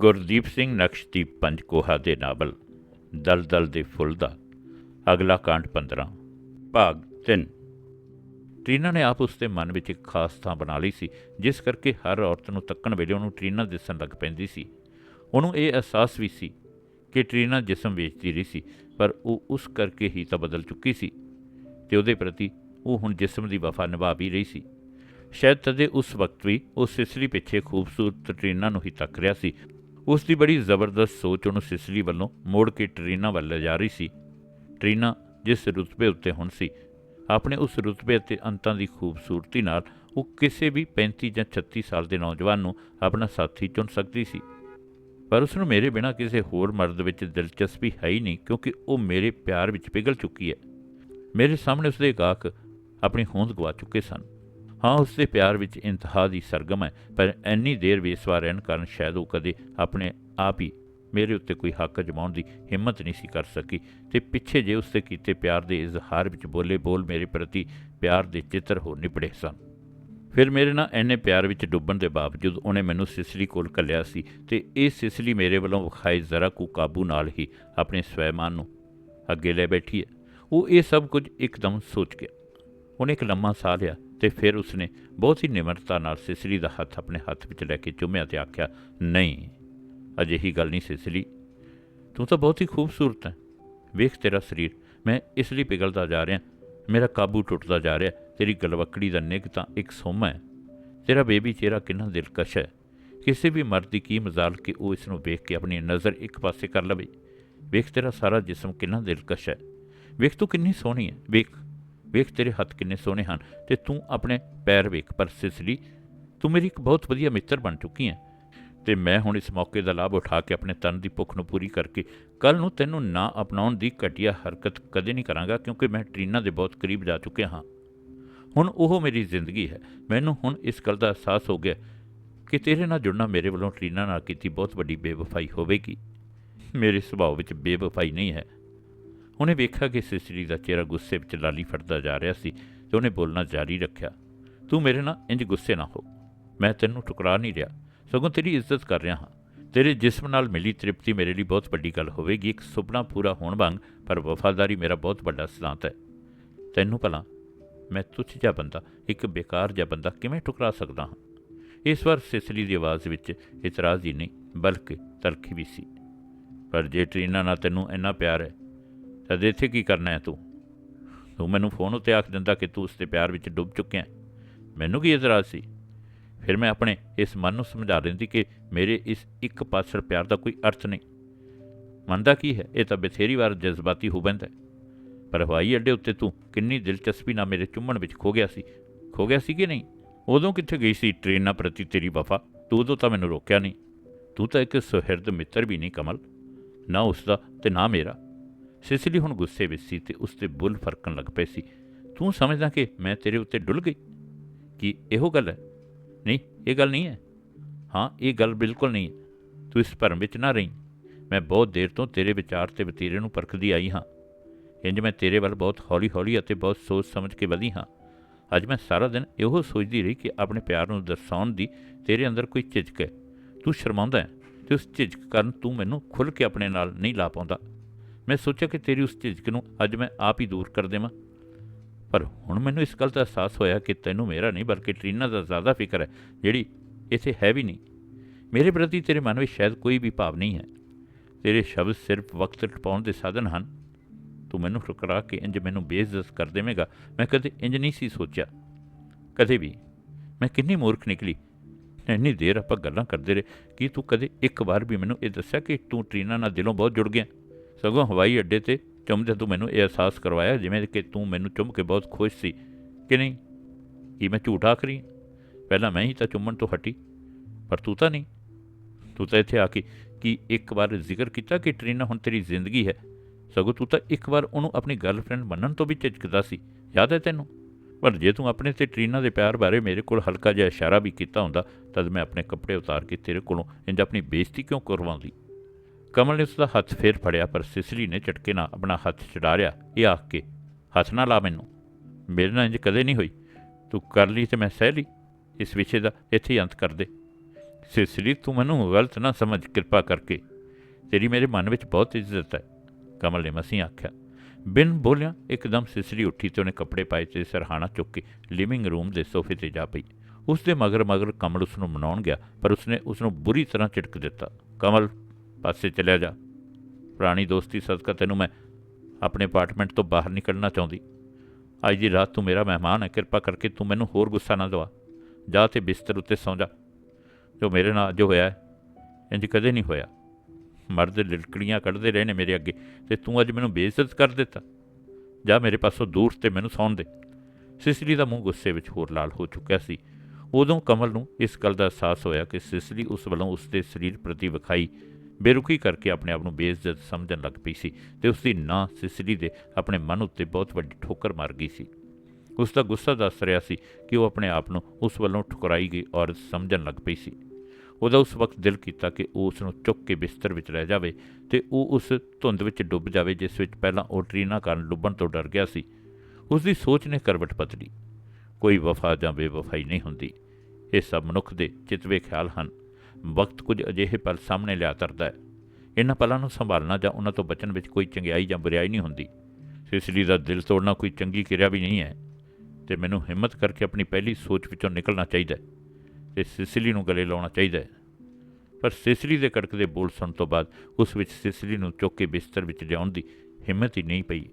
ਗੁਰਦੀਪ ਸਿੰਘ ਨਕਸ਼ਦੀਪ ਪੰਜਕੋਹਾ ਦੇ ਨਾਵਲ, ਦਲਦਲ ਦੇ ਫੁੱਲ ਦਾ, ਅਗਲਾ ਕਾਂਡ 15 ਭਾਗ 3 ਟ੍ਰੀਨਾ ਨੇ ਆਪ ਉਸ ਦੇ ਮਨ ਵਿੱਚ ਇੱਕ ਖਾਸ ਥਾਂ ਬਣਾ ਲਈ ਸੀ, ਜਿਸ ਕਰਕੇ ਹਰ ਔਰਤ ਨੂੰ ਤੱਕਣ ਵੇਲੇ ਉਹਨੂੰ ਟ੍ਰੀਨਾ ਦਿਸਣ ਲੱਗ ਪੈਂਦੀ ਸੀ। ਉਹਨੂੰ ਇਹ ਅਹਿਸਾਸ ਵੀ ਸੀ ਕਿ ਟ੍ਰੀਨਾ ਜਿਸਮ ਵੇਚਦੀ ਰਹੀ ਸੀ, ਪਰ ਉਹ ਉਸ ਕਰਕੇ ਹੀ ਤਾਂ ਬਦਲ ਚੁੱਕੀ ਸੀ ਤੇ ਉਹਦੇ ਪ੍ਰਤੀ ਉਹ ਹੁਣ ਜਿਸਮ ਦੀ ਵਫਾ ਨਿਭਾ ਵੀ ਰਹੀ ਸੀ। ਸ਼ਾਇਦ ਤਦੇ ਉਸ ਵਕਤ ਵੀ ਉਹ ਸਿਸਰੀ ਪਿੱਛੇ ਖੂਬਸੂਰਤ ਟ੍ਰੀਨਾ ਨੂੰ ਹੀ ਤੱਕ ਰਿਹਾ ਸੀ ਉਸ ਦੀ ਬੜੀ ਜ਼ਬਰਦਸਤ ਸੋਚ ਉਹਨੂੰ ਸਿਸਲੀ ਵੱਲੋਂ ਮੋੜ ਕੇ ਟ੍ਰੀਨਾ ਵੱਲ ਲਿਜਾ ਰਹੀ ਸੀ। ਟਰੀਨਾ ਜਿਸ ਰੁਤਬੇ ਉੱਤੇ ਹੁਣ ਸੀ, ਆਪਣੇ ਉਸ ਰੁਤਬੇ ਅਤੇ ਅੰਤਾਂ ਦੀ ਖੂਬਸੂਰਤੀ ਨਾਲ ਉਹ ਕਿਸੇ ਵੀ 35 ਜਾਂ 36 ਸਾਲ ਦੇ ਨੌਜਵਾਨ ਨੂੰ ਆਪਣਾ ਸਾਥੀ ਚੁਣ ਸਕਦੀ ਸੀ। ਪਰ ਉਸ ਨੂੰ ਮੇਰੇ ਬਿਨਾਂ ਕਿਸੇ ਹੋਰ ਮਰਦ ਵਿੱਚ ਦਿਲਚਸਪੀ ਹੈ ਹੀ ਨਹੀਂ, ਕਿਉਂਕਿ ਉਹ ਮੇਰੇ ਪਿਆਰ ਵਿੱਚ ਪਿਘਲ ਚੁੱਕੀ ਹੈ। ਮੇਰੇ ਸਾਹਮਣੇ ਉਸਦੇ ਗਾਹਕ ਆਪਣੀ ਹੋਂਦ ਗਵਾ ਚੁੱਕੇ ਸਨ। ਹਾਂ ਉਸ ਦੇ ਪਿਆਰ ਵਿੱਚ ਇੰਤਹਾ ਦੀ ਸਰਗਮ ਹੈ, ਪਰ ਇੰਨੀ ਦੇਰ ਵੇਸਵਾ ਰਹਿਣ ਕਾਰਨ ਸ਼ਾਇਦ ਉਹ ਕਦੇ ਆਪਣੇ ਆਪ ਹੀ ਮੇਰੇ ਉੱਤੇ ਕੋਈ ਹੱਕ ਜਮਾਉਣ ਦੀ ਹਿੰਮਤ ਨਹੀਂ ਸੀ ਕਰ ਸਕੀ। ਤੇ ਪਿੱਛੇ ਜੇ ਉਸ ਦੇ ਕੀਤੇ ਪਿਆਰ ਦੇ ਇਜ਼ਹਾਰ ਵਿੱਚ ਬੋਲੇ ਬੋਲ ਮੇਰੇ ਪ੍ਰਤੀ ਪਿਆਰ ਦੇ ਚਿੱਤਰ ਹੋ ਨਿਪੜੇ ਸਨ। ਫਿਰ ਮੇਰੇ ਨਾਲ ਐਨੇ ਪਿਆਰ ਵਿੱਚ ਡੁੱਬਣ ਦੇ ਬਾਵਜੂਦ ਉਹਨੇ ਮੈਨੂੰ ਸਿਸਲੀ ਕੋਲ ਕੱਲਿਆ ਸੀ ਤੇ ਇਹ ਸਿਸਲੀ ਮੇਰੇ ਵੱਲੋਂ ਵਿਖਾਈ ਜ਼ਰਾ ਕੁ ਕਾਬੂ ਨਾਲ ਹੀ ਆਪਣੇ ਸਵੈਮਾਨ ਨੂੰ ਅੱਗੇ ਲੈ ਬੈਠੀ ਹੈ। ਉਹ ਇਹ ਸਭ ਕੁਝ ਇੱਕਦਮ ਸੋਚ ਗਿਆ। ਉਹਨੇ ਇੱਕ ਲੰਮਾ ਸਾਹ ਲਿਆ। ਤੇ ਫਿਰ ਉਸਨੇ ਬਹੁਤ ਹੀ ਨਿਮਰਤਾ ਨਾਲ ਸਿਸਲੀ ਦਾ ਹੱਥ ਆਪਣੇ ਹੱਥ ਵਿੱਚ ਲੈ ਕੇ ਚੁੰਮਿਆ ਤੇ ਆਖਿਆ, ਨਹੀਂ ਅਜਿਹੀ ਗੱਲ ਨਹੀਂ ਸਿਸਲੀ ਤੂੰ ਤਾਂ ਬਹੁਤ ਹੀ ਖੂਬਸੂਰਤ ਹੈ। ਵੇਖ ਤੇਰਾ ਸਰੀਰ। ਮੈਂ ਇਸ ਲਈ ਪਿਘਲਦਾ ਜਾ ਰਿਹਾ। ਮੇਰਾ ਕਾਬੂ ਟੁੱਟਦਾ ਜਾ ਰਿਹਾ। ਤੇਰੀ ਗਲਵਕੜੀ ਦਾ ਨਿੱਘ ਤਾਂ ਇੱਕ ਸੋਮਾ ਹੈ। ਤੇਰਾ ਬੇਬੀ ਚਿਹਰਾ ਕਿੰਨਾ ਦਿਲਕਸ਼ ਹੈ। ਕਿਸੇ ਵੀ ਮਰਦ ਦੀ ਕੀ ਮਜ਼ਾਲ ਕਿ ਉਹ ਇਸ ਨੂੰ ਵੇਖ ਕੇ ਆਪਣੀ ਨਜ਼ਰ ਇੱਕ ਪਾਸੇ ਕਰ ਲਵੇ। ਵੇਖ ਤੇਰਾ ਸਾਰਾ ਜਿਸਮ ਕਿੰਨਾ ਦਿਲਕਸ਼ ਹੈ। ਵੇਖ ਤੂੰ ਕਿੰਨੀ ਸੋਹਣੀ ਹੈ। ਵੇਖ ਵੇਖ ਤੇਰੇ ਹੱਥ ਕਿੰਨੇ ਸੋਹਣੇ ਹਨ ਤੇ ਤੂੰ ਆਪਣੇ ਪੈਰ ਵੇਖ, ਪਰ ਸਿਸਲੀ, ਤੂੰ ਮੇਰੀ ਇੱਕ ਬਹੁਤ ਵਧੀਆ ਮਿੱਤਰ ਬਣ ਚੁੱਕੀ ਹੈ। ਤੇ ਮੈਂ ਹੁਣ ਇਸ ਮੌਕੇ ਦਾ ਲਾਭ ਉਠਾ ਕੇ ਆਪਣੇ ਤਨ ਦੀ ਭੁੱਖ ਨੂੰ ਪੂਰੀ ਕਰਕੇ ਕੱਲ ਨੂੰ ਤੈਨੂੰ ਨਾ ਅਪਣਾਉਣ ਦੀ ਘਟੀਆ ਹਰਕਤ ਕਦੇ ਨਹੀਂ ਕਰਾਂਗਾ, ਕਿਉਂਕਿ ਮੈਂ ਟ੍ਰੀਨਾ ਦੇ ਬਹੁਤ ਕਰੀਬ ਜਾ ਚੁੱਕਿਆ ਹਾਂ। ਹੁਣ ਉਹ ਮੇਰੀ ਜ਼ਿੰਦਗੀ ਹੈ। ਮੈਨੂੰ ਹੁਣ ਇਸ ਗੱਲ ਦਾ ਅਹਿਸਾਸ ਹੋ ਗਿਆ ਕਿ ਤੇਰੇ ਨਾਲ ਜੁੜਨਾ ਮੇਰੇ ਵੱਲੋਂ ਟ੍ਰੀਨਾ ਨਾਲ ਕੀਤੀ ਬਹੁਤ ਵੱਡੀ ਬੇਵਫਾਈ ਹੋਵੇਗੀ। ਮੇਰੇ ਸੁਭਾਅ ਵਿੱਚ ਬੇਵਫਾਈ ਨਹੀਂ ਹੈ। ਉਹਨੇ ਵੇਖਿਆ ਕਿ ਸਿਸਰੀ ਦਾ ਚਿਹਰਾ ਗੁੱਸੇ ਵਿੱਚ ਲਾਲੀ ਫੜਦਾ ਜਾ ਰਿਹਾ ਸੀ ਤੇ ਉਹਨੇ ਬੋਲਣਾ ਜਾਰੀ ਰੱਖਿਆ, ਤੂੰ ਮੇਰੇ ਨਾਲ ਇੰਜ ਗੁੱਸੇ ਨਾ ਹੋ। ਮੈਂ ਤੈਨੂੰ ਠੁਕਰਾ ਨਹੀਂ ਰਿਹਾ। ਸਗੋਂ ਤੇਰੀ ਇੱਜ਼ਤ ਕਰ ਰਿਹਾ ਹਾਂ। ਤੇਰੇ ਜਿਸਮ ਨਾਲ ਮਿਲੀ ਤ੍ਰਿਪਤੀ ਮੇਰੇ ਲਈ ਬਹੁਤ ਵੱਡੀ ਗੱਲ ਹੋਵੇਗੀ। ਇੱਕ ਸੁਪਨਾ ਪੂਰਾ ਹੋਣ ਵਾਂਗ, ਪਰ ਵਫਾਦਾਰੀ ਮੇਰਾ ਬਹੁਤ ਵੱਡਾ ਸਿਧਾਂਤ ਹੈ। ਤੈਨੂੰ ਭਲਾ, ਮੈਂ ਤੁੱਛ ਜਿਹਾ ਬੰਦਾ, ਇੱਕ ਬੇਕਾਰ ਜਿਹਾ ਬੰਦਾ ਕਿਵੇਂ ਠੁਕਰਾ ਸਕਦਾ ਹਾਂ? ਇਸ ਵਾਰ ਸਿਸਲੀ ਦੀ ਆਵਾਜ਼ ਵਿੱਚ ਇਤਰਾਜ਼ ਹੀ ਨਹੀਂ, ਬਲਕਿ ਤਲਖੀ ਵੀ ਸੀ। ਪਰ ਜੇ ਟ੍ਰੀਨਾ ਨਾਲ ਤੈਨੂੰ ਇੰਨਾ ਪਿਆਰ ਹੈ ਤਦ ਇੱਥੇ ਕੀ ਕਰਨਾ ਹੈ ਤੂੰ? ਤੂੰ ਮੈਨੂੰ ਫੋਨ ਉੱਤੇ ਆਖ ਦਿੰਦਾ ਕਿ ਤੂੰ ਉਸ ਦੇ ਪਿਆਰ ਵਿੱਚ ਡੁੱਬ ਚੁੱਕਿਆ ਮੈਨੂੰ ਕੀ ਇਤਰਾਜ਼ ਸੀ? ਫਿਰ ਮੈਂ ਆਪਣੇ ਇਸ ਮਨ ਨੂੰ ਸਮਝਾ ਦਿੰਦੀ ਕਿ ਮੇਰੇ ਇਸ ਇੱਕ ਪਾਸੜ ਪਿਆਰ ਦਾ ਕੋਈ ਅਰਥ ਨਹੀਂ। ਮੰਨਦਾ ਕੀ ਹੈ? ਇਹ ਤਾਂ ਬਥੇਰੀ ਵਾਰ ਜਜ਼ਬਾਤੀ ਹੋ ਬੰਦਾ ਪਰ ਹਵਾਈ ਅੱਡੇ ਉੱਤੇ ਤੂੰ ਕਿੰਨੀ ਦਿਲਚਸਪੀ ਨਾਲ ਮੇਰੇ ਚੁੰਮਣ ਵਿੱਚ ਖੋ ਗਿਆ ਸੀ। ਖੋ ਗਿਆ ਸੀ ਕਿ ਨਹੀਂ? ਉਦੋਂ ਕਿੱਥੇ ਗਈ ਸੀ ਟ੍ਰੇਨਾਂ ਪ੍ਰਤੀ ਤੇਰੀ ਵਫਾ? ਤੂੰ ਉਦੋਂ ਤਾਂ ਮੈਨੂੰ ਰੋਕਿਆ ਨਹੀਂ। ਤੂੰ ਤਾਂ ਇੱਕ ਸੁਹਿਰਦ ਮਿੱਤਰ ਵੀ ਨਹੀਂ ਕਮਲ। ਨਾ ਉਸ ਦਾ ਤੇ ਨਾ ਮੇਰਾ। ਸਿਸਲੀ ਹੁਣ ਗੁੱਸੇ ਵਿੱਚ ਸੀ ਤੇ ਉਸ ਤੇ ਬੁੱਲ ਫਰਕਣ ਲੱਗ ਪਏ ਸੀ। ਤੂੰ ਸਮਝਦਾ ਕਿ ਮੈਂ ਤੇਰੇ ਉੱਤੇ ਡੁੱਲ ਗਈ? ਕਿ ਇਹੋ ਗੱਲ ਹੈ? ਨਹੀਂ, ਇਹ ਗੱਲ ਨਹੀਂ ਹੈ। ਹਾਂ, ਇਹ ਗੱਲ ਬਿਲਕੁਲ ਨਹੀਂ ਹੈ। ਤੂੰ ਇਸ ਭਰਮ ਵਿੱਚ ਨਾ ਰਹੀ। ਮੈਂ ਬਹੁਤ ਦੇਰ ਤੋਂ ਤੇਰੇ ਵਿਚਾਰ ਤੇ ਵਤੀਰੇ ਨੂੰ ਪਰਖਦੀ ਆਈ ਹਾਂ। ਇੰਜ ਮੈਂ ਤੇਰੇ ਵੱਲ ਬਹੁਤ ਹੌਲੀ-ਹੌਲੀ ਅਤੇ ਬਹੁਤ ਸੋਚ ਸਮਝ ਕੇ ਵਧੀ ਹਾਂ। ਅੱਜ ਮੈਂ ਸਾਰਾ ਦਿਨ ਇਹੋ ਸੋਚਦੀ ਰਹੀ ਕਿ ਆਪਣੇ ਪਿਆਰ ਨੂੰ ਦਰਸਾਉਣ ਦੀ ਤੇਰੇ ਅੰਦਰ ਕੋਈ ਝਿਜਕ ਹੈ। ਤੂੰ ਸ਼ਰਮਾਉਂਦਾ ਹੈ ਤੇ ਉਸ ਝਿਜਕ ਕਾਰਨ ਤੂੰ ਮੈਨੂੰ ਖੁੱਲ੍ਹ ਕੇ ਆਪਣੇ ਨਾਲ ਨਹੀਂ ਲਾ ਪਾਉਂਦਾ। ਮੈਂ ਸੋਚਿਆ ਕਿ ਤੇਰੀ ਉਸ ਝਿਜਕ ਨੂੰ ਅੱਜ ਮੈਂ ਆਪ ਹੀ ਦੂਰ ਕਰ ਦੇਵਾਂ। ਪਰ ਹੁਣ ਮੈਨੂੰ ਇਸ ਗੱਲ ਦਾ ਅਹਿਸਾਸ ਹੋਇਆ ਕਿ ਤੈਨੂੰ ਮੇਰਾ ਨਹੀਂ, ਬਲਕਿ ਟ੍ਰੀਨਾ ਦਾ ਜ਼ਿਆਦਾ ਫਿਕਰ ਹੈ, ਜਿਹੜੀ ਇੱਥੇ ਹੈ ਵੀ ਨਹੀਂ। ਮੇਰੇ ਪ੍ਰਤੀ ਤੇਰੇ ਮਨ ਵਿੱਚ ਸ਼ਾਇਦ ਕੋਈ ਵੀ ਭਾਵ ਨਹੀਂ ਹੈ। ਤੇਰੇ ਸ਼ਬਦ ਸਿਰਫ ਵਕਤ ਟਪਾਉਣ ਦੇ ਸਾਧਨ ਹਨ। ਤੂੰ ਮੈਨੂੰ ਠੁਕਰਾ ਕੇ ਇੰਜ ਮੈਨੂੰ ਬੇਇੱਜ਼ਤ ਕਰ ਦੇਵੇਂਗਾ। ਮੈਂ ਕਦੇ ਇੰਜ ਨਹੀਂ ਸੀ ਸੋਚਿਆ। ਕਦੇ ਵੀ। ਮੈਂ ਕਿੰਨੀ ਮੂਰਖ ਨਿਕਲੀ। ਇੰਨੀ ਦੇਰ ਆਪਾਂ ਗੱਲਾਂ ਕਰਦੇ ਰਹੇ। ਕਿ ਤੂੰ ਕਦੇ ਇੱਕ ਵਾਰ ਵੀ ਮੈਨੂੰ ਇਹ ਦੱਸਿਆ ਕਿ ਤੂੰ ਟ੍ਰੀਨਾ ਨਾਲ ਦਿਲੋਂ ਬਹੁਤ ਜੁੜ ਗਿਆ? ਸਗੋਂ ਹਵਾਈ ਅੱਡੇ ਤੇ ਚੁੰਮਦੇ ਤੂੰ ਮੈਨੂੰ ਇਹ ਅਹਿਸਾਸ ਕਰਵਾਇਆ, ਜਿਵੇਂ ਕਿ ਤੂੰ ਮੈਨੂੰ ਚੁੰਮ ਕੇ ਬਹੁਤ ਖੁਸ਼ ਸੀ, ਕਿ ਨਹੀਂ? ਕੀ ਮੈਂ ਝੂਠ ਆਖ ਰਹੀ ਪਹਿਲਾਂ ਮੈਂ ਹੀ ਤਾਂ ਚੁੰਮਣ ਤੋਂ ਹਟੀ, ਪਰ ਤੂੰ ਤਾਂ ਨਹੀਂ। ਤੂੰ ਤਾਂ ਇੱਥੇ ਆ ਕੇ ਕਿ ਇੱਕ ਵਾਰ ਜ਼ਿਕਰ ਕੀਤਾ ਕਿ ਟ੍ਰੀਨਾ ਹੁਣ ਤੇਰੀ ਜ਼ਿੰਦਗੀ ਹੈ? ਸਗੋਂ ਤੂੰ ਤਾਂ ਇੱਕ ਵਾਰ ਉਹਨੂੰ ਆਪਣੀ ਗਰਲਫ੍ਰੈਂਡ ਮੰਨਣ ਤੋਂ ਵੀ ਝਿਜਕਦਾ ਸੀ। ਯਾਦ ਹੈ ਤੈਨੂੰ? ਪਰ ਜੇ ਤੂੰ ਆਪਣੇ ਤੇ ਟ੍ਰੀਨਾ ਦੇ ਪਿਆਰ ਬਾਰੇ ਮੇਰੇ ਕੋਲ ਹਲਕਾ ਜਿਹਾ ਇਸ਼ਾਰਾ ਵੀ ਕੀਤਾ ਹੁੰਦਾ, ਤਦ ਮੈਂ ਆਪਣੇ ਕੱਪੜੇ ਉਤਾਰ ਕੇ ਤੇਰੇ ਕੋਲੋਂ ਇੰਜ ਆਪਣੀ ਬੇਇੱਜ਼ਤੀ ਕਿਉਂ ਕਰਵਾਉਂਦੀ? ਕਮਲ ਨੇ ਉਸਦਾ ਹੱਥ ਫੇਰ ਫੜਿਆ, ਪਰ ਸਿਸਰੀ ਨੇ ਝਟਕੇ ਨਾਲ ਆਪਣਾ ਹੱਥ ਛਡਾਰਿਆ ਇਹ ਆਖ ਕੇ, ਹੱਥ ਨਾ ਲਾ ਮੈਨੂੰ। ਮੇਰੇ ਨਾਲ ਇੰਜ ਕਦੇ ਨਹੀਂ ਹੋਈ। ਤੂੰ ਕਰ ਲਈ ਤੇ ਮੈਂ ਸਹਿ ਲਈ। ਇਸ ਵਿਸ਼ੇ ਦਾ ਇੱਥੇ ਹੀ ਅੰਤ ਕਰ ਦੇ। ਸਿਸਲੀ, ਤੂੰ ਮੈਨੂੰ ਗਲਤ ਨਾ ਸਮਝ। ਕਿਰਪਾ ਕਰਕੇ। ਤੇਰੀ ਮੇਰੇ ਮਨ ਵਿੱਚ ਬਹੁਤ ਇੱਜ਼ਤ ਹੈ। ਕਮਲ ਨੇ ਮਸੀਂ ਆਖਿਆ। ਬਿਨ ਬੋਲਿਆ ਇੱਕਦਮ ਸਿਸਰੀ ਉੱਠੀ ਤੇ ਉਹਨੇ ਕੱਪੜੇ ਪਾਏ ਤੇ ਸਰਹਾਣਾ ਚੁੱਕ ਕੇ ਲਿਵਿੰਗ ਰੂਮ ਦੇ ਸੋਫੇ ਤੇ ਜਾ ਪਈ। ਉਸ ਦੇ ਮਗਰ ਮਗਰ ਕਮਲ ਉਸ ਨੂੰ ਮਨਾਉਣ ਗਿਆ, ਪਰ ਉਸਨੇ ਉਸ ਨੂੰ ਬੁਰੀ ਤਰ੍ਹਾਂ ਝਿੜਕ ਦਿੱਤਾ। ਕਮਲ ਪਾਸੇ ਚਲਿਆ ਜਾ। ਪੁਰਾਣੀ ਦੋਸਤੀ ਸਦਕਾ ਤੈਨੂੰ ਮੈਂ ਆਪਣੇ ਅਪਾਰਟਮੈਂਟ ਤੋਂ ਬਾਹਰ ਨਿਕਲਣਾ ਚਾਹੁੰਦੀ। ਅੱਜ ਦੀ ਰਾਤ ਤੂੰ ਮੇਰਾ ਮਹਿਮਾਨ ਹੈ ਕਿਰਪਾ ਕਰਕੇ ਤੂੰ ਮੈਨੂੰ ਹੋਰ ਗੁੱਸਾ ਨਾ ਦਵਾ। ਜਾ ਤੇ ਬਿਸਤਰ ਉੱਤੇ ਸੌਂ ਜਾ। ਜੋ ਮੇਰੇ ਨਾਲ ਜੋ ਹੋਇਆ ਹੈ, ਇੰਜ ਕਦੇ ਨਹੀਂ ਹੋਇਆ। ਮਰਦ ਲਿਲਕੜੀਆਂ ਕੱਢਦੇ ਰਹੇ ਨੇ ਮੇਰੇ ਅੱਗੇ ਤੇ ਤੂੰ ਅੱਜ ਮੈਨੂੰ ਬੇਇੱਜ਼ਤ ਕਰ ਦਿੱਤਾ। ਜਾ ਮੇਰੇ ਪਾਸੋਂ ਦੂਰ ਤੇ ਮੈਨੂੰ ਸੌਣ ਦੇ। ਸਿਸਲੀ ਦਾ ਮੂੰਹ ਗੁੱਸੇ ਵਿੱਚ ਹੋਰ ਲਾਲ ਹੋ ਚੁੱਕਿਆ ਸੀ। ਉਦੋਂ ਕਮਲ ਨੂੰ ਇਸ ਗੱਲ ਦਾ ਅਹਿਸਾਸ ਹੋਇਆ ਕਿ ਸਿਸਲੀ ਉਸ ਵੱਲੋਂ ਉਸ ਦੇ ਸਰੀਰ ਪ੍ਰਤੀ ਵਿਖਾਈ ਬੇਰੁਖੀ ਕਰਕੇ ਆਪਣੇ ਆਪ ਨੂੰ ਬੇਇੱਜ਼ਤ ਸਮਝਣ ਲੱਗ ਪਈ ਸੀ ਤੇ ਉਸ ਦੀ ਨਾਂ ਸਿਸਲੀ ਦੇ ਆਪਣੇ ਮਨ ਉੱਤੇ ਬਹੁਤ ਵੱਡੀ ਠੋਕਰ ਮਾਰ ਗਈ ਸੀ। ਉਸ ਦਾ ਗੁੱਸਾ ਦੱਸ ਰਿਹਾ ਸੀ ਕਿ ਉਹ ਆਪਣੇ ਆਪ ਨੂੰ ਉਸ ਵੱਲੋਂ ਠੁਕਰਾਈ ਗਈ ਔਰ ਸਮਝਣ ਲੱਗ ਪਈ ਸੀ। ਉਹਦਾ ਉਸ ਵਕਤ ਦਿਲ ਕੀਤਾ ਕਿ ਉਹ ਉਸ ਨੂੰ ਚੁੱਕ ਕੇ ਬਿਸਤਰ ਵਿੱਚ ਲੈ ਜਾਵੇ ਤੇ ਉਹ ਉਸ ਧੁੰਦ ਵਿੱਚ ਡੁੱਬ ਜਾਵੇ, ਜਿਸ ਵਿੱਚ ਪਹਿਲਾਂ ਉਹ ਟਰੀਨਾ ਕਾਰਨ ਡੁੱਬਣ ਤੋਂ ਡਰ ਗਿਆ ਸੀ। ਉਸ ਦੀ ਸੋਚ ਨੇ ਕਰਵਟ ਬਦਲੀ। ਕੋਈ ਵਫਾ ਜਾਂ ਬੇਵਫਾਈ ਨਹੀਂ ਹੁੰਦੀ। ਇਹ ਸਭ ਮਨੁੱਖ ਦੇ ਚਿਤਵੇ ਖਿਆਲ ਹਨ। ਵਕਤ ਕੁਝ ਅਜਿਹੇ ਪਲ ਸਾਹਮਣੇ ਲਿਆ ਤਰਦਾ ਹੈ। ਇਹਨਾਂ ਪਲਾਂ ਨੂੰ ਸੰਭਾਲਣਾ ਜਾਂ ਉਹਨਾਂ ਤੋਂ ਬਚਣ ਵਿੱਚ ਕੋਈ ਚੰਗਿਆਈ ਜਾਂ ਬੁਰਾਈ ਨਹੀਂ ਹੁੰਦੀ। ਸਿਸਲੀ ਦਾ ਦਿਲ ਤੋੜਨਾ ਕੋਈ ਚੰਗੀ ਕਿਰਿਆ ਵੀ ਨਹੀਂ ਹੈ ਤੇ ਮੈਨੂੰ ਹਿੰਮਤ ਕਰਕੇ ਆਪਣੀ ਪਹਿਲੀ ਸੋਚ ਵਿੱਚੋਂ ਨਿਕਲਣਾ ਚਾਹੀਦਾ ਹੈ ਤੇ ਸਿਸਲੀ ਨੂੰ ਗਲੇ ਲਾਉਣਾ ਚਾਹੀਦਾ ਹੈ। ਪਰ ਸਿਸਲੀ ਦੇ ਕੜਕਦੇ ਬੋਲ ਸੁਣਨ ਤੋਂ ਬਾਅਦ ਉਸ ਵਿੱਚ ਸਿਸਲੀ ਨੂੰ ਚੁੱਕ ਕੇ ਬਿਸਤਰ ਵਿੱਚ ਲਿਆਉਣ ਦੀ ਹਿੰਮਤ ਹੀ ਨਹੀਂ ਪਈ।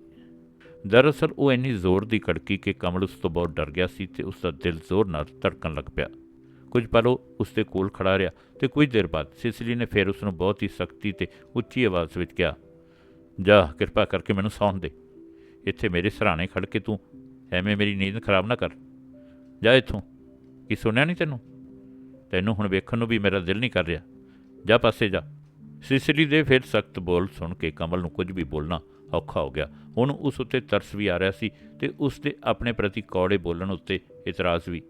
ਦਰਅਸਲ ਉਹ ਇੰਨੀ ਜ਼ੋਰ ਦੀ ਕੜਕੀ ਕਿ ਕਮਲ ਉਸ ਤੋਂ ਬਹੁਤ ਡਰ ਗਿਆ ਸੀ ਤੇ ਉਸ ਦਾ ਦਿਲ ਜ਼ੋਰ ਨਾਲ ਧੜਕਣ ਲੱਗ ਪਿਆ। ਕੁਝ ਪਲ ਉਹ ਉਸ ਦੇ ਕੋਲ ਖੜਾ ਰਿਹਾ ਤੇ ਕੁਝ ਦੇਰ ਬਾਅਦ ਸਿਸਲੀ ਨੇ ਫਿਰ ਉਸ ਨੂੰ ਬਹੁਤ ਹੀ ਸਖਤੀ ਤੇ ਉੱਚੀ ਆਵਾਜ਼ ਵਿੱਚ ਕਿਹਾ, ਜਾ, ਕਿਰਪਾ ਕਰਕੇ ਮੈਨੂੰ ਸੌਣ ਦੇ। ਇੱਥੇ ਮੇਰੇ ਸਰਾਣੇ ਖੜ ਕੇ ਤੂੰ ਐਵੇਂ ਮੇਰੀ ਨੀਂਦ ਖਰਾਬ ਨਾ ਕਰ। ਜਾ ਇੱਥੋਂ। ਕੀ ਸੁਣਿਆ ਨਹੀਂ ਤੈਨੂੰ? ਤੈਨੂੰ ਹੁਣ ਵੇਖਣ ਨੂੰ ਵੀ ਮੇਰਾ ਦਿਲ ਨਹੀਂ ਕਰ ਰਿਹਾ। ਜਾ ਪਾਸੇ ਜਾ। ਸਿਸਲੀ ਦੇ ਫਿਰ ਸਖਤ ਬੋਲ ਸੁਣ ਕੇ ਕਮਲ ਨੂੰ ਕੁਝ ਵੀ ਬੋਲਣਾ ਔਖਾ ਹੋ ਗਿਆ। ਹੁਣ ਉਸ ਉੱਤੇ ਤਰਸ ਵੀ ਆ ਰਿਹਾ ਸੀ ਤੇ ਉਸ ਦੇ ਆਪਣੇ ਪ੍ਰਤੀ ਕੌੜੇ ਬੋਲਣ ਉੱਤੇ ਇਤਰਾਜ਼ ਵੀ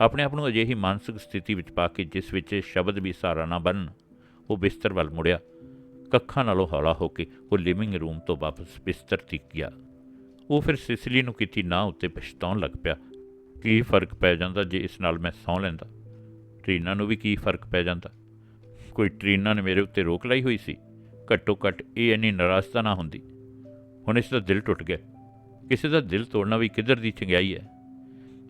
ਆਪਣੇ ਆਪ ਨੂੰ ਅਜਿਹੀ ਮਾਨਸਿਕ ਸਥਿਤੀ ਵਿੱਚ ਪਾ ਕੇ ਜਿਸ ਵਿੱਚ ਸ਼ਬਦ ਵੀ ਸਹਾਰਾ ਨਾ ਬਣਨ, ਉਹ ਬਿਸਤਰ ਵੱਲ ਮੁੜਿਆ। ਕੱਖਾਂ ਨਾਲੋਂ ਹੌਲਾ ਹੋ ਕੇ ਉਹ ਲਿਵਿੰਗ ਰੂਮ ਤੋਂ ਵਾਪਸ ਬਿਸਤਰ ਤੀਕ ਗਿਆ। ਉਹ ਫਿਰ ਸਿਸਲੀ ਨੂੰ ਕੀਤੀ ਨਾ ਉੱਤੇ ਪਛਤਾਉਣ ਲੱਗ ਪਿਆ। ਕੀ ਫ਼ਰਕ ਪੈ ਜਾਂਦਾ ਜੇ ਇਸ ਨਾਲ ਮੈਂ ਸੌਂ ਲੈਂਦਾ? ਟਰੀਨਾ ਨੂੰ ਵੀ ਕੀ ਫ਼ਰਕ ਪੈ ਜਾਂਦਾ? ਕੋਈ ਟਰੀਨਾ ਨੇ ਮੇਰੇ ਉੱਤੇ ਰੋਕ ਲਾਈ ਹੋਈ ਸੀ? ਘੱਟੋ ਘੱਟ ਇਹ ਇੰਨੀ ਨਾਰਾਜ਼ਤਾ ਨਾ ਹੁੰਦੀ। ਹੁਣ ਇਸ ਦਾ ਦਿਲ ਟੁੱਟ ਗਿਆ। ਕਿਸੇ ਦਾ ਦਿਲ ਤੋੜਨਾ ਵੀ ਕਿੱਧਰ ਦੀ ਚੰਗਿਆਈ ਹੈ?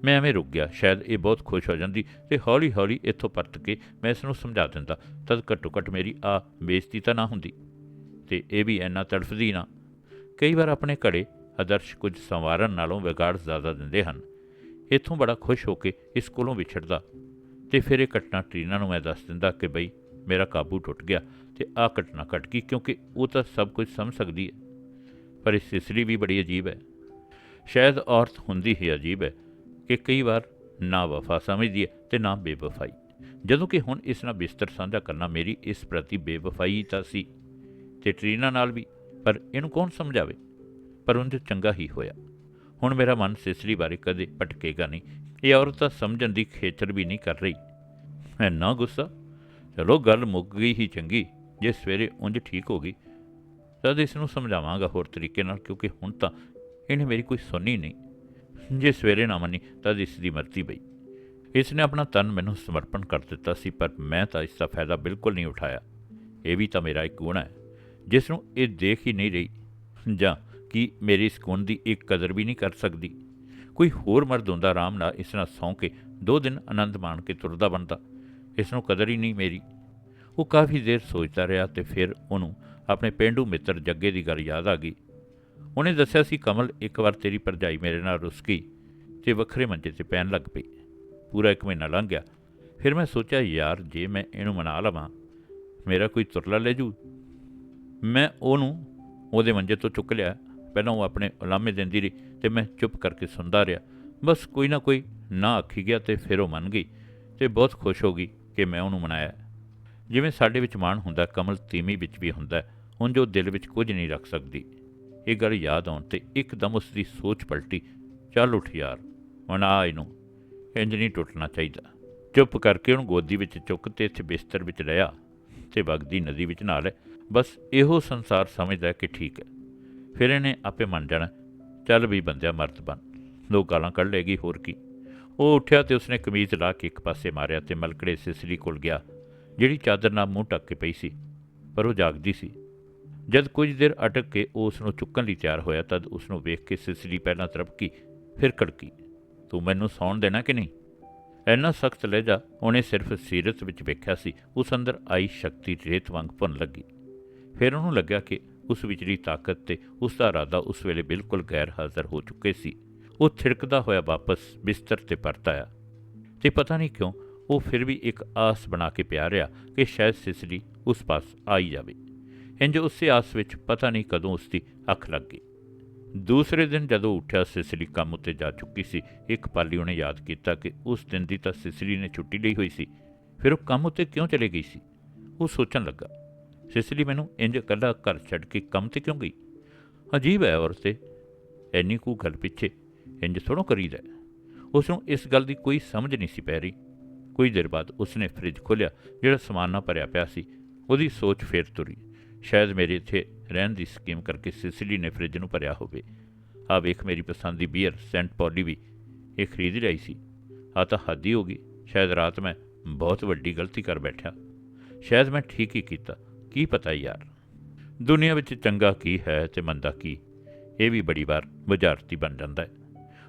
ਮੈਂ ਐਵੇਂ ਰੁਕ ਗਿਆ, ਸ਼ਾਇਦ ਇਹ ਬਹੁਤ ਖੁਸ਼ ਹੋ ਜਾਂਦੀ ਤੇ ਹੌਲੀ ਹੌਲੀ ਇੱਥੋਂ ਪਰਤ ਕੇ ਮੈਂ ਇਸ ਨੂੰ ਸਮਝਾ ਦਿੰਦਾ, ਤਦ ਘੱਟੋ ਘੱਟ ਮੇਰੀ ਆ ਬੇਇੱਜ਼ਤੀ ਤਾਂ ਨਾ ਹੁੰਦੀ। ਤੇ ਇਹ ਵੀ ਇੰਨਾ ਤੜਫਦੀ ਨਾ। ਕਈ ਵਾਰ ਆਪਣੇ ਘੜੇ ਆਦਰਸ਼ ਕੁਝ ਸੰਵਾਰਨ ਨਾਲੋਂ ਵਿਗਾੜ ਜ਼ਿਆਦਾ ਦਿੰਦੇ ਹਨ। ਇੱਥੋਂ ਬੜਾ ਖੁਸ਼ ਹੋ ਕੇ ਇਸ ਕੋਲੋਂ ਵਿਛੜਦਾ। ਤੇ ਫਿਰ ਇਹ ਘਟਨਾ ਟਰੀਨਾ ਨੂੰ ਮੈਂ ਦੱਸ ਦਿੰਦਾ ਕਿ ਬਈ, ਮੇਰਾ ਕਾਬੂ ਟੁੱਟ ਗਿਆ ਤੇ ਆ ਘਟਨਾ ਘਟ ਗਈ ਕਿਉਂਕਿ ਉਹ ਤਾਂ ਸਭ ਕੁਝ ਸਮਝ ਸਕਦੀ ਹੈ। ਪਰ ਇਸ ਸਿਸਰੀ ਵੀ ਬੜੀ ਅਜੀਬ ਹੈ। ਸ਼ਾਇਦ ਔਰਤ ਹੁੰਦੀ ਹੀ ਅਜੀਬ ਹੈ। ਕਿ ਕਈ ਵਾਰ ਨਾ ਵਫਾ ਸਮਝਦੀ ਹੈ ਤੇ ਨਾ ਬੇਵਫਾਈ। ਜਦੋਂ ਕਿ ਹੁਣ ਇਸ ਨਾਲ ਬਿਸਤਰ ਸਾਂਝਾ ਕਰਨਾ ਮੇਰੀ ਇਸ ਪ੍ਰਤੀ ਬੇਵਫਾਈ ਤਾਂ ਸੀ ਤੇ ਟਰੀਨਾ ਨਾਲ ਵੀ, ਪਰ ਇਹਨੂੰ ਕੌਣ ਸਮਝਾਵੇ? ਪਰ ਉਹਦੇ ਚੰਗਾ ਹੀ ਹੋਇਆ। ਹੁਣ ਮੇਰਾ ਮਨ ਸਿਸਰੀ ਬਾਰੇ ਕਦੇ ਭਟਕੇਗਾ ਨਹੀਂ। ਇਹ ਔਰਤ ਤਾਂ ਸਮਝਣ ਦੀ ਖੇਚਰ ਵੀ ਨਹੀਂ ਕਰ ਰਹੀ। ਮੈਂ ਨਾ ਗੁੱਸਾ। ਚਲੋ ਗੱਲ ਮੁੱਕ ਗਈ ਹੀ ਚੰਗੀ। ਜੇ ਸਵੇਰੇ ਉਂਝ ਠੀਕ ਹੋ ਗਈ, ਤਦ ਇਸ ਨੂੰ ਸਮਝਾਵਾਂਗਾ ਹੋਰ ਤਰੀਕੇ ਨਾਲ, ਕਿਉਂਕਿ ਹੁਣ ਤਾਂ ਇਹਨੇ ਮੇਰੀ ਕੋਈ ਸੁਣੀ ਨਹੀਂ। ਜੇ ਸਵੇਰੇ ਨਾ ਮੰਨੀ ਤਦ ਇਸ ਦੀ ਮਰਤੀ ਪਈ। ਇਸ ਨੇ ਆਪਣਾ ਤਨ ਮੈਨੂੰ ਸਮਰਪਣ ਕਰ ਦਿੱਤਾ ਸੀ, ਪਰ ਮੈਂ ਤਾਂ ਇਸ ਦਾ ਫਾਇਦਾ ਬਿਲਕੁਲ ਨਹੀਂ ਉਠਾਇਆ। ਇਹ ਵੀ ਤਾਂ ਮੇਰਾ ਇੱਕ ਗੁਣ ਹੈ, ਜਿਸ ਨੂੰ ਇਹ ਦੇਖ ਹੀ ਨਹੀਂ ਰਹੀ। ਜਾਂ ਕਿ ਮੇਰੀ ਇਸ ਗੁਣ ਦੀ ਇੱਕ ਕਦਰ ਵੀ ਨਹੀਂ ਕਰ ਸਕਦੀ? ਕੋਈ ਹੋਰ ਮਰਦ ਹੁੰਦਾ ਆਰਾਮ ਨਾਲ ਇਸ ਨਾਲ ਸੌਂ ਕੇ ਦੋ ਦਿਨ ਆਨੰਦ ਮਾਣ ਕੇ ਤੁਰਦਾ ਬਣਦਾ, ਇਸ ਨੂੰ ਕਦਰ ਹੀ ਨਹੀਂ ਮੇਰੀ। ਉਹ ਕਾਫੀ ਦੇਰ ਸੋਚਦਾ ਰਿਹਾ ਤੇ ਫਿਰ ਉਹਨੂੰ ਆਪਣੇ ਪਿੰਡੂ ਮਿੱਤਰ ਜੱਗੇ ਦੀ ਗੱਲ ਯਾਦ ਆ ਗਈ। ਉਹਨੇ ਦੱਸਿਆ ਸੀ, ਕਮਲ, ਇੱਕ ਵਾਰ ਤੇਰੀ ਭਰਜਾਈ ਮੇਰੇ ਨਾਲ ਰੁੱਸ ਗਈ ਤੇ ਵੱਖਰੇ ਮੰਜੇ ਤੇ ਪੈਣ ਲੱਗ ਪਈ। ਪੂਰਾ ਇੱਕ ਮਹੀਨਾ ਲੰਘ ਗਿਆ। ਫਿਰ ਮੈਂ ਸੋਚਿਆ, ਯਾਰ, ਜੇ ਮੈਂ ਇਹਨੂੰ ਮਨਾ ਲਵਾਂ, ਮੇਰਾ ਕੋਈ ਤੁਰਲਾ ਲੈ ਜੂ। ਮੈਂ ਉਹਨੂੰ ਉਹਦੇ ਮੰਜੇ ਤੋਂ ਚੁੱਕ ਲਿਆ। ਪਹਿਲਾਂ ਉਹ ਆਪਣੇ ਉਲਾਮੇ ਦਿੰਦੀ ਰਹੀ ਤੇ ਮੈਂ ਚੁੱਪ ਕਰਕੇ ਸੁਣਦਾ ਰਿਹਾ। ਬਸ ਕੋਈ ਨਾ ਕੋਈ ਨਾ ਆਖੀ ਗਿਆ ਤੇ ਫਿਰ ਉਹ ਮੰਨ ਗਈ ਤੇ ਬਹੁਤ ਖੁਸ਼ ਹੋ ਗਈ ਕਿ ਮੈਂ ਉਹਨੂੰ ਮਨਾਇਆ। ਜਿਵੇਂ ਸਾਡੇ ਵਿੱਚ ਮਾਣ ਹੁੰਦਾ, ਕਮਲ ਤੀਮੀ ਵਿੱਚ ਵੀ ਹੁੰਦਾ ਹੁਣ ਜੋ ਦਿਲ ਵਿੱਚ ਕੁਝ ਨਹੀਂ ਰੱਖ ਸਕਦੀ। ਇਹ ਗੱਲ ਯਾਦ ਆਉਣ ਤੇ ਇੱਕਦਮ ਉਸ ਦੀ ਸੋਚ ਪਲਟੀ। ਚੱਲ ਉੱਠ ਯਾਰ, ਹੁਣ ਆ ਇਹਨੂੰ। ਇੰਜ ਨਹੀਂ ਟੁੱਟਣਾ ਚਾਹੀਦਾ। ਚੁੱਪ ਕਰਕੇ ਉਹਨੂੰ ਗੋਦੀ ਵਿੱਚ ਚੁੱਕ ਤੇ ਇੱਥੇ ਬਿਸਤਰ ਵਿੱਚ ਲਿਆ ਤੇ ਵਗਦੀ ਨਦੀ ਵਿੱਚ ਨਹਾ ਲੈ ਬਸ ਇਹੋ ਸੰਸਾਰ ਸਮਝਦਾ ਕਿ ਠੀਕ ਹੈ। ਫਿਰ ਇਹਨੇ ਆਪੇ ਮੰਨ ਜਾਣਾ, ਚੱਲ ਵੀ ਬੰਦਿਆ ਮਰਦ ਬਣ। ਦੋ ਗਾਲਾਂ ਕੱਢ ਲੇਗੀ ਹੋਰ ਕੀ। ਉਹ ਉੱਠਿਆ ਤੇ ਉਸਨੇ ਕਮੀਜ਼ ਲਾ ਕੇ ਇੱਕ ਪਾਸੇ ਮਾਰਿਆ ਤੇ ਮਲਕੜੇ ਸਿਸਲੀ ਕੋਲ ਗਿਆ, ਜਿਹੜੀ ਚਾਦਰ ਨਾਲ ਮੂੰਹ ਢੱਕ ਕੇ ਪਈ ਸੀ, ਪਰ ਉਹ ਜਾਗਦੀ ਸੀ। ਜਦ ਕੁਝ ਦੇਰ ਅਟਕ ਕੇ ਉਹ ਉਸ ਨੂੰ ਚੁੱਕਣ ਲਈ ਤਿਆਰ ਹੋਇਆ, ਤਦ ਉਸ ਨੂੰ ਵੇਖ ਕੇ ਸਿਸਰੀ ਪਹਿਲਾਂ ਤਰਪਕੀ ਫਿਰ ਕੜਕੀ, ਤੂੰ ਮੈਨੂੰ ਸੌਣ ਦੇਣਾ ਕਿ ਨਹੀਂ? ਇੰਨਾ ਸਖਤ ਲਹਿਜਾ ਉਹਨੇ ਸਿਰਫ ਸੀਰਤ ਵਿੱਚ ਵੇਖਿਆ ਸੀ। ਉਸ ਅੰਦਰ ਆਈ ਸ਼ਕਤੀ ਰੇਤ ਵਾਂਗ ਭੁੰਨ ਲੱਗੀ। ਫਿਰ ਉਹਨੂੰ ਲੱਗਿਆ ਕਿ ਉਸ ਵਿਚਲੀ ਤਾਕਤ ਤੇ ਉਸ ਦਾ ਇਰਾਦਾ ਉਸ ਵੇਲੇ ਬਿਲਕੁਲ ਗੈਰ ਹਾਜ਼ਰ ਹੋ ਚੁੱਕੇ ਸੀ। ਉਹ ਥਿੜਕਦਾ ਹੋਇਆ ਵਾਪਸ ਬਿਸਤਰ ਤੇ ਪਰਤ ਆਇਆ। ਤੇ ਪਤਾ ਨਹੀਂ ਕਿਉਂ ਉਹ ਫਿਰ ਵੀ ਇੱਕ ਆਸ ਬਣਾ ਕੇ ਪਿਆ ਰਿਹਾ ਕਿ ਸ਼ਾਇਦ ਸਿਸਲੀ ਉਸ ਪਾਸ ਆਈ ਜਾਵੇ। ਇੰਜ ਉਸੇ ਆਸ ਵਿੱਚ ਪਤਾ ਨਹੀਂ ਕਦੋਂ ਉਸ ਦੀ ਅੱਖ ਲੱਗ ਗਈ। ਦੂਸਰੇ ਦਿਨ ਜਦੋਂ ਉੱਠਿਆ, ਸਿਸਲੀ ਕੰਮ ਉੱਤੇ ਜਾ ਚੁੱਕੀ ਸੀ। ਇੱਕ ਪਾਲੀ ਉਹਨੇ ਯਾਦ ਕੀਤਾ ਕਿ ਉਸ ਦਿਨ ਦੀ ਤਾਂ ਸਿਸਲੀ ਨੇ ਛੁੱਟੀ ਲਈ ਹੋਈ ਸੀ। ਫਿਰ ਉਹ ਕੰਮ ਉੱਤੇ ਕਿਉਂ ਚਲੇ ਗਈ ਸੀ? ਉਹ ਸੋਚਣ ਲੱਗਾ, ਸਿਸਲੀ ਮੈਨੂੰ ਇੰਜ ਇਕੱਲਾ ਘਰ ਛੱਡ ਕੇ ਕੰਮ ਤੇ ਕਿਉਂ ਗਈ? ਅਜੀਬ ਹੈ ਔਰਤ ਤੇ ਐਨੀ ਕੁ ਗੱਲ ਪਿੱਛੇ ਇੰਜ ਥੋੜੋ ਕਰੀਦਾ ਹੈ। ਉਸ ਨੂੰ ਇਸ ਗੱਲ ਦੀ ਕੋਈ ਸਮਝ ਨਹੀਂ ਸੀ ਪੈ ਰਹੀ। ਕੁਝ ਦੇਰ ਬਾਅਦ ਉਸਨੇ ਫ੍ਰਿਜ ਖੋਲ੍ਹਿਆ, ਜਿਹੜਾ ਸਮਾਨ ਨਾਲ ਭਰਿਆ ਪਿਆ ਸੀ। ਉਹਦੀ ਸੋਚ ਫੇਰ ਤੁਰੀ। ਸ਼ਾਇਦ ਮੇਰੇ ਇੱਥੇ ਰਹਿਣ ਦੀ ਸਕੀਮ ਕਰਕੇ ਸਿਸਲੀ ਨੇ ਫ੍ਰਿਜ ਨੂੰ ਭਰਿਆ ਹੋਵੇ। ਆ ਵੇਖ ਮੇਰੀ ਪਸੰਦ ਦੀ ਬੀਅਰ, ਸੈਂਟ ਪੌਲੀ ਵੀ। ਇਹ ਖਰੀਦ ਲਈ ਸੀ। ਆ ਤਾਂ ਹੱਦ ਹੀ ਹੋ ਗਈ। ਸ਼ਾਇਦ ਰਾਤ ਮੈਂ ਬਹੁਤ ਵੱਡੀ ਗਲਤੀ ਕਰ ਬੈਠਾ ਸ਼ਾਇਦ ਮੈਂ ਠੀਕ ਹੀ ਕੀਤਾ। ਕੀ ਪਤਾ ਯਾਰ। ਦੁਨੀਆ ਵਿੱਚ ਚੰਗਾ ਕੀ ਹੈ ਤੇ ਮੰਦਾ ਕੀ, ਇਹ ਵੀ ਬੜੀ ਵਾਰ ਬੁਝਾਰਤੀ ਬਣ ਜਾਂਦਾ ਹੈ।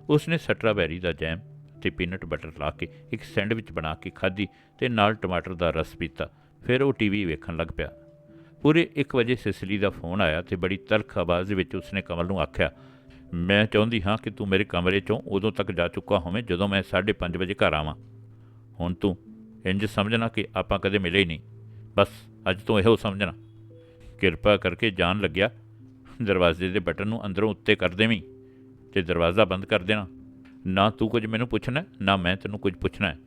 ਉਸਨੇ ਸਟਰਾਬੈਰੀ ਦਾ ਜੈਮ ਤੇ ਪੀਨਟ ਬਟਰ ਲਾ ਕੇ ਇੱਕ ਸੈਂਡਵਿਚ ਬਣਾ ਕੇ ਖਾਧੀ ਤੇ ਨਾਲ ਟਮਾਟਰ ਦਾ ਰਸ ਪੀਤਾ। ਫਿਰ ਉਹ ਟੀਵੀ ਵੇਖਣ ਲੱਗ ਪਿਆ। ਪੂਰੇ 1 ਵਜੇ ਸਿਸਲੀ ਦਾ ਫੋਨ ਆਇਆ ਤੇ ਬੜੀ ਤਲਖ ਆਵਾਜ਼ ਵਿੱਚ ਉਸਨੇ ਕਮਲ ਨੂੰ ਆਖਿਆ, ਮੈਂ ਚਾਹੁੰਦੀ ਹਾਂ ਕਿ ਤੂੰ ਮੇਰੇ ਕਮਰੇ 'ਚੋਂ ਉਦੋਂ ਤੱਕ ਜਾ ਚੁੱਕਾ ਹੋਵੇਂ ਜਦੋਂ ਮੈਂ 5:30 ਵਜੇ ਘਰ ਆਵਾਂ। ਹੁਣ ਤੂੰ ਇੰਜ ਸਮਝਣਾ ਕਿ ਆਪਾਂ ਕਦੇ ਮਿਲੇ ਹੀ ਨਹੀਂ। ਬਸ, ਅੱਜ ਤੋਂ ਇਹੋ ਸਮਝਣਾ। ਕਿਰਪਾ ਕਰਕੇ ਜਾਣ ਲੱਗਿਆ। ਦਰਵਾਜ਼ੇ ਦੇ ਬਟਨ ਨੂੰ ਅੰਦਰੋਂ ਉੱਤੇ ਕਰ ਦੇਵੀਂ ਤੇ ਦਰਵਾਜ਼ਾ ਬੰਦ ਕਰ ਦੇਣਾ। ਨਾ ਤੂੰ ਕੁਝ ਮੈਨੂੰ ਪੁੱਛਣਾ, ਨਾ ਮੈਂ ਤੈਨੂੰ ਕੁਝ ਪੁੱਛਣਾ। ਹੈ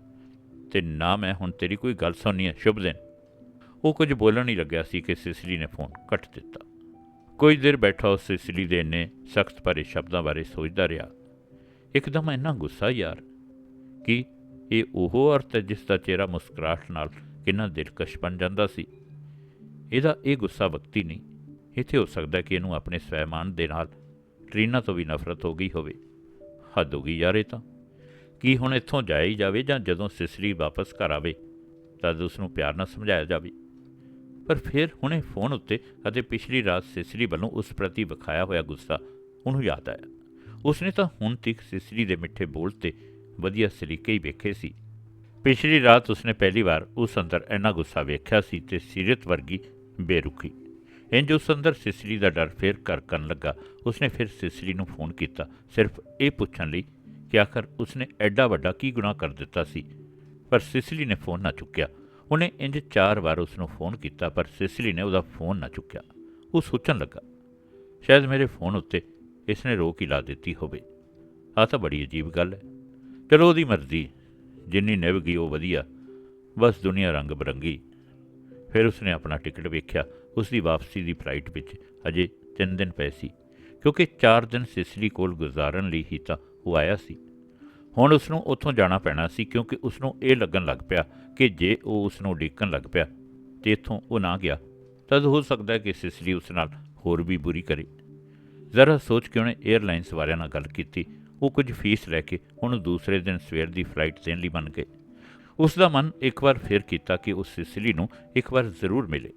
ਤੇ ਨਾ ਮੈਂ ਹੁਣ ਤੇਰੀ ਕੋਈ ਗੱਲ ਸੁਣਨੀ ਹੈ। ਸ਼ੁਭ ਦਿਨ। ਉਹ ਕੁਝ ਬੋਲਣ ਨਹੀਂ ਲੱਗਿਆ ਸੀ ਕਿ ਸਿਸਲੀ ਨੇ ਫੋਨ ਕੱਟ ਦਿੱਤਾ। ਕੁਝ ਦੇਰ ਬੈਠਾ ਉਸ ਸਿਸਲੀ ਦੇ ਨੇ ਸਖਤ ਭਰੇ ਸ਼ਬਦਾਂ ਬਾਰੇ ਸੋਚਦਾ ਰਿਹਾ। ਇੱਕਦਮ ਇੰਨਾ ਗੁੱਸਾ ਯਾਰ। ਕਿ ਇਹ ਉਹ ਔਰਤ ਹੈ ਜਿਸ ਦਾ ਚਿਹਰਾ ਮੁਸਕਰਾਹਟ ਨਾਲ ਕਿੰਨਾ ਦਿਲਕਸ਼ ਬਣ ਜਾਂਦਾ ਸੀ? ਇਹਦਾ ਇਹ ਗੁੱਸਾ ਵਕਤੀ ਨਹੀਂ। ਇੱਥੇ ਹੋ ਸਕਦਾ ਕਿ ਇਹਨੂੰ ਆਪਣੇ ਸਵੈਮਾਨ ਦੇ ਨਾਲ ਟਰੀਨਾ ਤੋਂ ਵੀ ਨਫ਼ਰਤ ਹੋ ਗਈ ਹੋਵੇ। ਹੱਦ ਹੋ ਗਈ ਯਾਰ ਇਹ ਤਾਂ। ਕੀ ਹੁਣ ਇੱਥੋਂ ਜਾਇਆ ਹੀ ਜਾਵੇ ਜਾਂ ਜਦੋਂ ਸਿਸਰੀ ਵਾਪਸ ਘਰ ਆਵੇ ਤਦ ਉਸ ਨੂੰ ਪਿਆਰ ਨਾਲ ਸਮਝਾਇਆ ਜਾਵੇ? ਪਰ ਫਿਰ ਹੁਣੇ ਫੋਨ ਉੱਤੇ ਅਤੇ ਪਿਛਲੀ ਰਾਤ ਸਿਸਰੀ ਵੱਲੋਂ ਉਸ ਪ੍ਰਤੀ ਵਿਖਾਇਆ ਹੋਇਆ ਗੁੱਸਾ ਉਹਨੂੰ ਯਾਦ ਆਇਆ। ਉਸਨੇ ਤਾਂ ਹੁਣ ਤੱਕ ਸਿਸਰੀ ਦੇ ਮਿੱਠੇ ਬੋਲ ਤੇ ਵਧੀਆ ਸਲੀਕੇ ਹੀ ਵੇਖੇ ਸੀ। ਪਿਛਲੀ ਰਾਤ ਉਸਨੇ ਪਹਿਲੀ ਵਾਰ ਉਸ ਅੰਦਰ ਇੰਨਾ ਗੁੱਸਾ ਵੇਖਿਆ ਸੀ ਤੇ ਸੀਰਤ ਵਰਗੀ ਬੇਰੁਖੀ। ਇੰਜ ਉਸ ਅੰਦਰ ਸਿਸਰੀ ਦਾ ਡਰ ਫੇਰ ਕਰ ਕਰਨ ਲੱਗਾ। ਉਸਨੇ ਫਿਰ ਸਿਸਰੀ ਨੂੰ ਫੋਨ ਕੀਤਾ, ਸਿਰਫ ਇਹ ਪੁੱਛਣ ਲਈ ਕਿ ਆਖਰ ਉਸਨੇ ਐਡਾ ਵੱਡਾ ਕੀ ਗੁਨਾਹ ਕਰ ਦਿੱਤਾ ਸੀ? ਪਰ ਸਿਸਰੀ ਨੇ ਫੋਨ ਨਾ ਚੁੱਕਿਆ। ਉਹਨੇ ਇੰਜ ਚਾਰ ਵਾਰ ਉਸ ਨੂੰ ਫੋਨ ਕੀਤਾ, ਪਰ ਸਿਸਲੀ ਨੇ ਉਹਦਾ ਫੋਨ ਨਾ ਚੁੱਕਿਆ। ਉਹ ਸੋਚਣ ਲੱਗਾ, ਸ਼ਾਇਦ ਮੇਰੇ ਫੋਨ ਉੱਤੇ ਇਸਨੇ ਰੋਕ ਹੀ ਲਾ ਦਿੱਤੀ ਹੋਵੇ। ਆ ਤਾਂ ਬੜੀ ਅਜੀਬ ਗੱਲ ਹੈ। ਚਲੋ ਉਹਦੀ ਮਰਜ਼ੀ, ਜਿੰਨੀ ਨਿਭ ਗਈ ਉਹ ਵਧੀਆ। ਬਸ ਦੁਨੀਆ ਰੰਗ ਬਰੰਗੀ। ਫਿਰ ਉਸਨੇ ਆਪਣਾ ਟਿਕਟ ਵੇਖਿਆ। ਉਸ ਦੀ ਵਾਪਸੀ ਦੀ ਫਲਾਈਟ ਵਿੱਚ ਅਜੇ 3 ਦਿਨ ਪਏ ਸੀ, ਕਿਉਂਕਿ 4 ਦਿਨ ਸਿਸਲੀ ਕੋਲ ਗੁਜ਼ਾਰਨ ਲਈ ਹੀ ਤਾਂ ਉਹ ਆਇਆ ਸੀ। ਹੁਣ ਉਸ ਨੂੰ ਉੱਥੋਂ ਜਾਣਾ ਪੈਣਾ ਸੀ, ਕਿਉਂਕਿ ਉਸ ਨੂੰ ਇਹ ਲੱਗਣ ਲੱਗ ਪਿਆ ਕਿ ਜੇ ਉਹ ਉਸ ਨੂੰ ਡਿੱਕਣ ਲੱਗ ਪਿਆ ਤੇ ਇੱਥੋਂ ਉਹ ਨਾ ਗਿਆ ਤਦ ਹੋ ਸਕਦਾ ਕਿ ਸਿਸਲੀ ਉਸ ਨਾਲ ਹੋਰ ਵੀ ਬੁਰੀ ਕਰੇ। ਜ਼ਰਾ ਸੋਚ ਕੇ ਉਹਨੇ 에ਅਰਲਾਈਨਸ ਵਾਲਿਆਂ ਨਾਲ ਗੱਲ ਕੀਤੀ। ਉਹ ਕੁਝ ਫੀਸ ਲੈ ਕੇ ਉਹਨੂੰ ਦੂਸਰੇ ਦਿਨ ਸਵੇਰ ਦੀ ਫਲਾਈਟ ਦੇਣ ਲਈ ਬਣ ਗਏ। ਉਸ ਦਾ ਮਨ ਇੱਕ ਵਾਰ ਫੇਰ ਕੀਤਾ ਕਿ ਉਸ ਸਿਸਲੀ ਨੂੰ ਇੱਕ ਵਾਰ ਜ਼ਰੂਰ ਮਿਲੇ।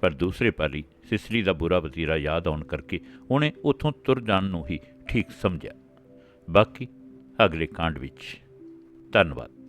ਪਰ ਦੂਸਰੇ ਪਾਲੀ ਸਿਸਲੀ ਦਾ ਬੁਰਾ ਵਤੀਰਾ ਯਾਦ ਆਉਣ ਕਰਕੇ ਉਹਨੇ ਉੱਥੋਂ ਤੁਰ ਜਾਣ ਨੂੰ ਹੀ ਠੀਕ ਸਮਝਿਆ। ਬਾਕੀ ਅਗਲੇ ਕਾਂਡ ਵਿੱਚ। ਧੰਨਵਾਦ।